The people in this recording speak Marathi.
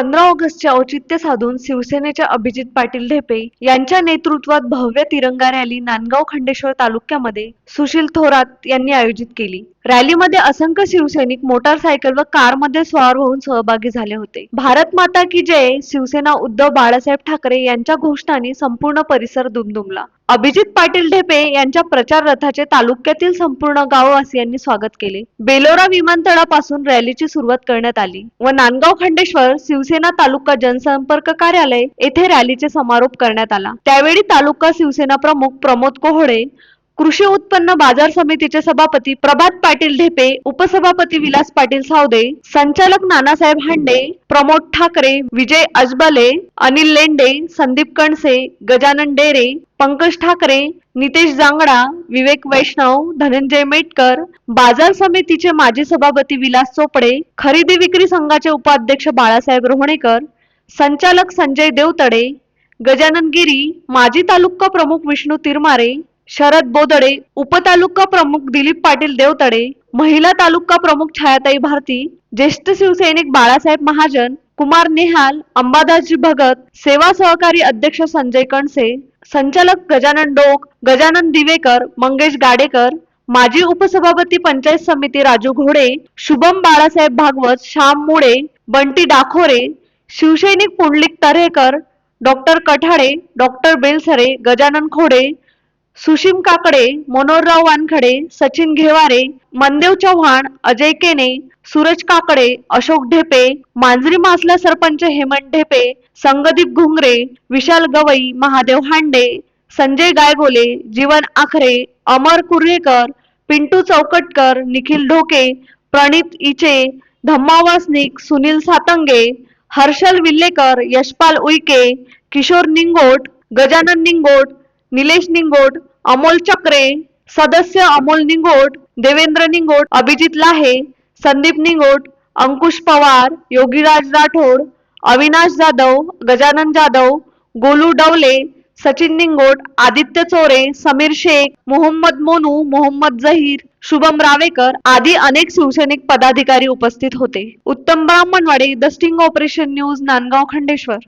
पंधरा ऑगस्टचे औचित्य साधून शिवसेनेच्या अभिजित पाटील ढेपे यांच्या नेतृत्वात भव्य तिरंगा रॅली नांदगाव खंडेश्वर तालुक्यामध्ये सुशील थोरात यांनी आयोजित केली. रॅलीमध्ये असंख्य शिवसैनिक मोटारसायकल व कारमध्ये स्वार होऊन सहभागी झाले होते. भारत माता की जय शिवसेना उद्धव बाळासाहेब ठाकरे यांच्या घोषणांनी संपूर्ण परिसर दुमदुमला. अभिजित पाटील ढेपे यांच्या प्रचार रथाचे तालुक्यातील संपूर्ण गाववासियांनी स्वागत केले. बेलोरा विमानतळापासून रॅलीची सुरुवात करण्यात आली व नांदगाव खंडेश्वर शिवसेना तालुका जनसंपर्क कार्यालय येथे रॅलीचे समारोप करण्यात आला. त्यावेळी तालुका शिवसेना प्रमुख प्रमोद कोहळे कृषी उत्पन्न बाजार समितीचे सभापती प्रभात पाटील ढेपे उपसभापती विलास पाटील सावदे संचालक नानासाहेब हांडे प्रमोद ठाकरे विजय अजबले अनिल लेंडे संदीप कणसे गजानन डेरे पंकज ठाकरे नितेश जांगडा विवेक वैष्णव धनंजय मेटकर बाजार समितीचे माजी सभापती विलास चोपडे खरेदी विक्री संघाचे उपाध्यक्ष बाळासाहेब रोहणेकर संचालक संजय देवतडे गजानन गिरी माजी तालुका प्रमुख विष्णू तिरमारे शरद बोदडे उपतालुका प्रमुख दिलीप पाटील देवतडे महिला तालुका प्रमुख छायाताई भारती ज्येष्ठ शिवसैनिक बाळासाहेब महाजन कुमार नेहाल अंबादासजी भगत सेवा सहकारी अध्यक्ष संजय कणसे संचालक गजानन डोक गजानन दिवेकर मंगेश गाडेकर माजी उपसभापती पंचायत समिती राजू घोडे शुभम बाळासाहेब भागवत श्याम मुळे बंटी डाखोरे शिवसैनिक पुंडलिक तऱ्हेकर डॉक्टर कठाडे डॉक्टर बेलसरे गजानन खोडे सुशीम काकडे मनोहरराव वानखडे सचिन घेवारे मनदेव चव्हाण अजय केने सूरज काकडे अशोक ढेपे मांजरी मासला सरपंच हेमंत ढेपे संगदीप घुंगरे विशाल गवई महादेव हांडे संजय गायगोले जीवन आखरे अमर कुर्हेकर पिंटू चौकटकर निखिल ढोके प्रणित इचे धम्मावासनिक सुनील सातंगे हर्षल विल्लेकर यशपाल उईके किशोर निंगोट गजानन निंगोट निलेश निंगोट अमोल चक्रे सदस्य अमोल निंगोट देवेंद्र निंगोट अभिजित लाहे संदीप निंगोट अंकुश पवार योगीराज राठोड अविनाश जाधव गजानन जाधव गोलू डवले सचिन निंगोट आदित्य चोरे समीर शेख मोहम्मद मोनू मोहम्मद जहीर शुभम रावेकर आदी अनेक शिवसैनिक पदाधिकारी उपस्थित होते. Uttam Brahmanwade the sting operation news Nandgaon Khandeshwar.